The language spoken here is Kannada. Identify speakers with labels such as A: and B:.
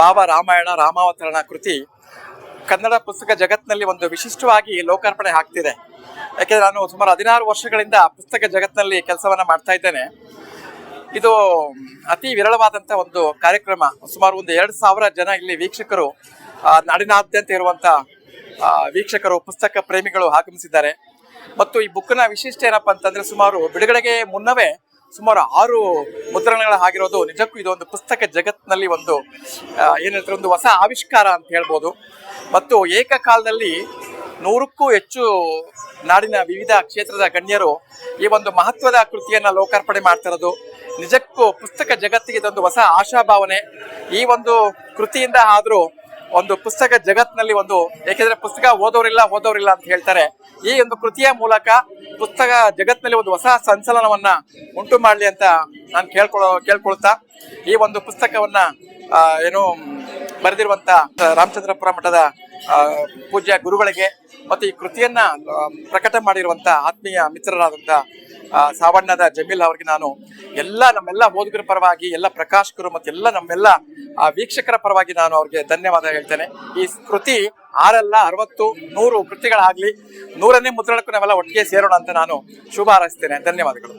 A: ಬಾಬಾ ರಾಮಾಯಣ, ರಾಮಾವತರಣ ಕೃತಿ ಕನ್ನಡ ಪುಸ್ತಕ ಜಗತ್ತಿನಲ್ಲಿ ಒಂದು ವಿಶಿಷ್ಟವಾಗಿ ಲೋಕಾರ್ಪಣೆ ಆಗ್ತಿದೆ. ಯಾಕೆಂದ್ರೆ ನಾನು ಸುಮಾರು ಹದಿನಾರು ವರ್ಷಗಳಿಂದ ಪುಸ್ತಕ ಜಗತ್ತಿನಲ್ಲಿ ಕೆಲಸವನ್ನ ಮಾಡ್ತಾ ಇದ್ದೇನೆ. ಇದು ಅತಿ ವಿರಳವಾದಂಥ ಒಂದು ಕಾರ್ಯಕ್ರಮ. ಸುಮಾರು ಒಂದು ಎರಡು ಸಾವಿರ ಜನ ಇಲ್ಲಿ ವೀಕ್ಷಕರು ನಾಡಿನಾದ್ಯಂತ ಇರುವಂಥ ವೀಕ್ಷಕರು, ಪುಸ್ತಕ ಪ್ರೇಮಿಗಳು ಆಗಮಿಸಿದ್ದಾರೆ. ಮತ್ತು ಈ ಬುಕ್ನ ವಿಶಿಷ್ಟ ಏನಪ್ಪ ಅಂತಂದ್ರೆ ಸುಮಾರು ಬಿಡುಗಡೆಗೆ ಮುನ್ನವೇ ಸುಮಾರು ಆರು ಮುದ್ರಣಗಳ ಆಗಿರೋದು ನಿಜಕ್ಕೂ ಇದು ಒಂದು ಪುಸ್ತಕ ಜಗತ್ತಿನಲ್ಲಿ ಒಂದು ಹೇಳ್ತಾರೆ, ಒಂದು ಹೊಸ ಆವಿಷ್ಕಾರ ಅಂತ ಹೇಳ್ಬೋದು. ಮತ್ತು ಏಕಕಾಲದಲ್ಲಿ ನೂರಕ್ಕೂ ಹೆಚ್ಚು ನಾಡಿನ ವಿವಿಧ ಕ್ಷೇತ್ರದ ಗಣ್ಯರು ಈ ಒಂದು ಮಹತ್ವದ ಕೃತಿಯನ್ನು ಲೋಕಾರ್ಪಣೆ ಮಾಡ್ತಿರೋದು ನಿಜಕ್ಕೂ ಪುಸ್ತಕ ಜಗತ್ತಿಗೆ ಇದೊಂದು ಹೊಸ ಆಶಾಭಾವನೆ. ಈ ಒಂದು ಕೃತಿಯಿಂದ ಆದ್ರೂ ಒಂದು ಪುಸ್ತಕ ಜಗತ್ತಿನಲ್ಲಿ ಒಂದು, ಏಕೆಂದ್ರೆ ಪುಸ್ತಕ ಓದೋರಿಲ್ಲ ಓದೋರಿಲ್ಲ ಅಂತ ಹೇಳ್ತಾರೆ. ಈ ಒಂದು ಕೃತಿಯ ಮೂಲಕ ಪುಸ್ತಕ ಜಗತ್ತಿನಲ್ಲಿ ಒಂದು ಹೊಸ ಸಂಚಲನವನ್ನ ಉಂಟು ಮಾಡಲಿ ಅಂತ ನಾನು ಕೇಳ್ಕೊಳ್ಳೋ ಕೇಳ್ಕೊಳ್ತಾ, ಈ ಒಂದು ಪುಸ್ತಕವನ್ನ ಏನು, ಬರೆದಿರುವಂತ ರಾಮಚಂದ್ರಪುರ ಮಠದ ಪೂಜ್ಯ ಗುರುಗಳಿಗೆ, ಮತ್ತು ಈ ಕೃತಿಯನ್ನ ಪ್ರಕಟ ಮಾಡಿರುವಂತ ಆತ್ಮೀಯ ಮಿತ್ರರಾದಂತ ಸಾವಣ್ಣದ ಜಮೀಲ್ ಅವ್ರಿಗೆ ನಾನು ಎಲ್ಲ ನಮ್ಮೆಲ್ಲ ಓದುಗರ ಪರವಾಗಿ, ಎಲ್ಲ ಪ್ರಕಾಶಕರು ಮತ್ತು ಎಲ್ಲ ನಮ್ಮೆಲ್ಲ ವೀಕ್ಷಕರ ಪರವಾಗಿ ನಾನು ಅವ್ರಿಗೆ ಧನ್ಯವಾದ ಹೇಳ್ತೇನೆ. ಈ ಕೃತಿ ಆರಲ್ಲ ಅರವತ್ತು ನೂರು ಕೃತಿಗಳಾಗ್ಲಿ, ನೂರನೇ ಮುದ್ರಣಕ್ಕೂ ನಾವೆಲ್ಲ ಒಟ್ಟಿಗೆ ಸೇರೋಣ ಅಂತ ನಾನು ಶುಭ ಹಾರೈಸ್ತೇನೆ. ಧನ್ಯವಾದಗಳು.